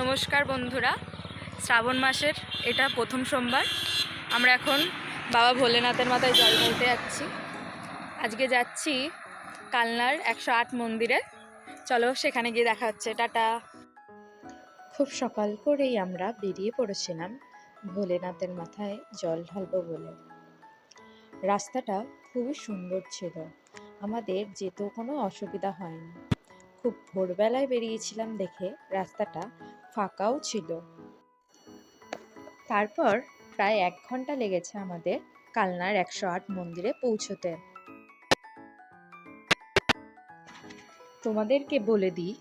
নমস্কার বন্ধুরা। শ্রাবণ মাসের এটা প্রথম সোমবার। আমরা এখন বাবা ভোলেনাথের মাথায় জল ঢালতে যাচ্ছি। আজকে যাচ্ছি কালনার একশো আট মন্দিরে। চলো সেখানে গিয়ে দেখা হচ্ছে। টাটা। খুব সকাল করেই আমরা বেরিয়ে পড়েছিলাম ভোলেনাথের মাথায় জল ঢালবো বলে। রাস্তাটা খুবই সুন্দর ছিল। আমাদের যেতেও কোনো অসুবিধা হয়নি। খুব ভোরবেলায় বেরিয়েছিলাম দেখে রাস্তাটা ফাঁকাও ছিল। তারপর প্রায় এক ঘণ্টা লেগেছে আমাদের কালনার একশো আট মন্দিরে পৌঁছতে। তোমাদেরকে বলে দিই,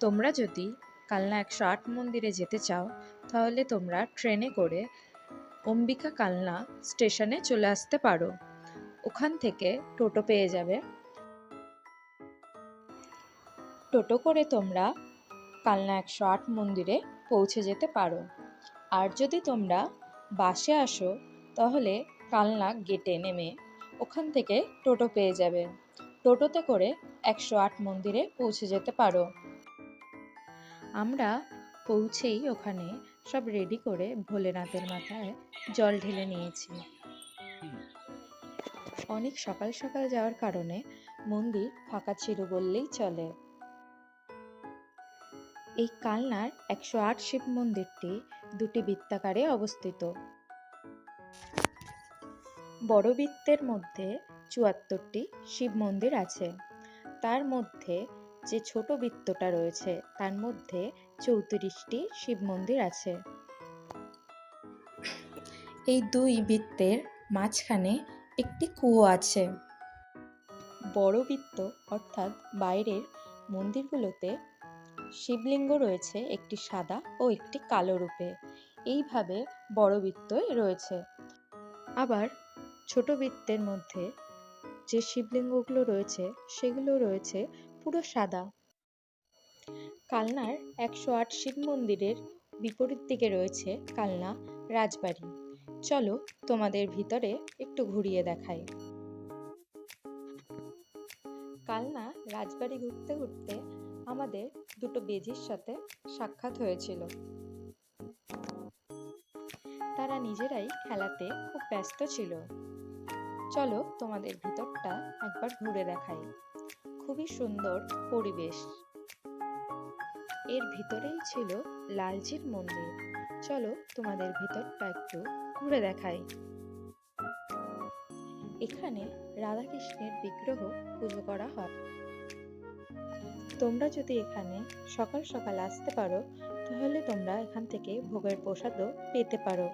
তোমরা যদি কালনা একশো আট মন্দিরে যেতে চাও, তাহলে তোমরা ট্রেনে করে অম্বিকা কালনা স্টেশনে চলে আসতে পারো। ওখান থেকে টোটো পেয়ে যাবে। টোটো করে তোমরা কালনা একশো আট মন্দিরে পৌঁছে যেতে পারো। আর যদি তোমরা বাসে আসো, তাহলে কালনা গেটে নেমে ওখান থেকে টোটো পেয়ে যাবে। টোটোতে করে একশো আট মন্দিরে পৌঁছে যেতে পারো। আমরা পৌঁছেই ওখানে সব রেডি করে ভোলেনাথের মাথায় জল ঢেলে নিয়েছি। অনেক সকাল সকাল যাওয়ার কারণে মন্দির ফাঁকা ছিল বললেই চলে। এই কালনার একশো আট শিব মন্দিরটি দুটি বৃত্তাকারে অবস্থিত। বড় বৃত্তের মধ্যে চুয়াত্তরটি শিব মন্দির আছে। তার মধ্যে যে ছোট বৃত্তটা রয়েছে, তার মধ্যে চৌত্রিশটি শিব মন্দির আছে। এই দুই বৃত্তের মাঝখানে একটি কুয়ো আছে। বড় বৃত্ত অর্থাৎ বাইরের মন্দিরগুলোতে শিবলিঙ্গ রয়েছে একটি সাদা ও একটি কালো রূপে। এইভাবে বড় বৃত্তই রয়েছে। আবার ছোট বৃত্তের মধ্যে যে শিবলিঙ্গগুলো রয়েছে, সেগুলো রয়েছে পুরো সাদা। কালনার একশো আট শিব মন্দিরের বিপরীত দিকে রয়েছে কালনা রাজবাড়ি। চলো তোমাদের ভিতরে একটু ঘুরিয়ে দেখাই। কালনা রাজবাড়ি ঘুরতে ঘুরতে আমাদের দুটো বেজির সাথে সাক্ষাৎ হয়েছিল। তারা নিজেরাই খেলাতে খুব ব্যস্ত ছিল। চলো তোমাদের ভিতরটা একবার ঘুরে দেখাই। খুবই সুন্দর পরিবেশ। এর ভিতরেই ছিল লালজির মন্দির। চলো তোমাদের ভিতরটা একটু ঘুরে দেখাই। এখানে রাধাকৃষ্ণের বিগ্রহ পুজো করা হয়। তোমরা যদি এখানে সকাল সকাল আসতে পারো, তাহলে তোমরা এখান থেকে ভোগের প্রসাদও পেতে পারো।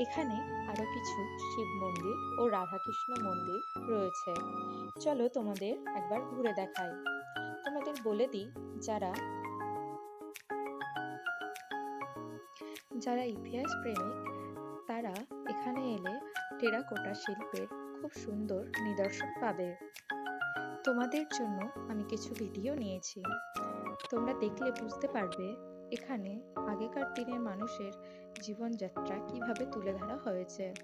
এখানে আরও কিছু শিব মন্দির ও রাধাকৃষ্ণ মন্দির রয়েছে। চলো তোমাদের একবার ঘুরে দেখাই। তোমাদের বলে দিই, যারা যারা ইতিহাস প্রেমিক, তারা এখানে এলে টেরাকোটা শিল্পের খুব সুন্দর নিদর্শন পাবে। তোমাদের জন্য আমি কিছু ভিডিও নিয়েছি। তোমরা দেখলে বুঝতে পারবে এখানে আগেকার দিনের মানুষের জীবনযাত্রা কীভাবে তুলে ধরা হয়েছে।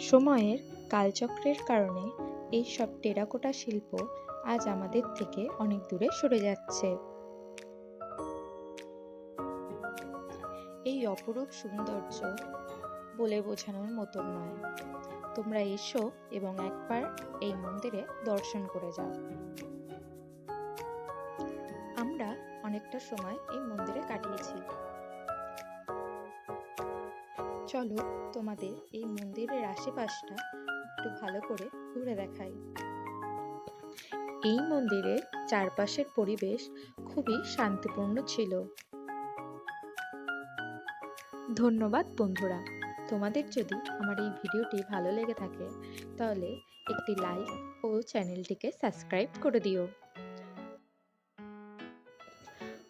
সময়ের কালচক্রের কারণে এই সব টেরাকোটা শিল্প আজ আমাদের থেকে অনেক দূরে সরে যাচ্ছে। এই অপরূপ সৌন্দর্য বলে বোঝানোর মতন নয়। তোমরা এসো এবং একবার এই মন্দিরে দর্শন করে যাও। আমরা অনেকটা সময় এই মন্দিরে কাটিয়েছি। চলো তোমাদের এই মন্দিরের আশেপাশটা একটু ভালো করে ঘুরে দেখাই। এই মন্দিরের চারপাশের পরিবেশ খুবই শান্তিপূর্ণ ছিল। ধন্যবাদ বন্ধুরা। তোমাদের যদি আমার এই ভিডিওটি ভালো লেগে থাকে, তাহলে একটি লাইক ও চ্যানেলটিকে সাবস্ক্রাইব করে দিও।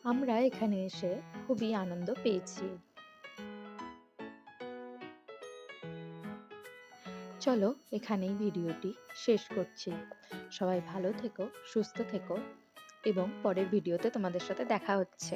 আমরা এখানে এসে খুবই আনন্দ পেয়েছি। চলো এখানেই ভিডিওটি শেষ করছি। সবাই ভালো থেকো, সুস্থ থেকো, এবং পরের ভিডিওতে তোমাদের সাথে দেখা হচ্ছে।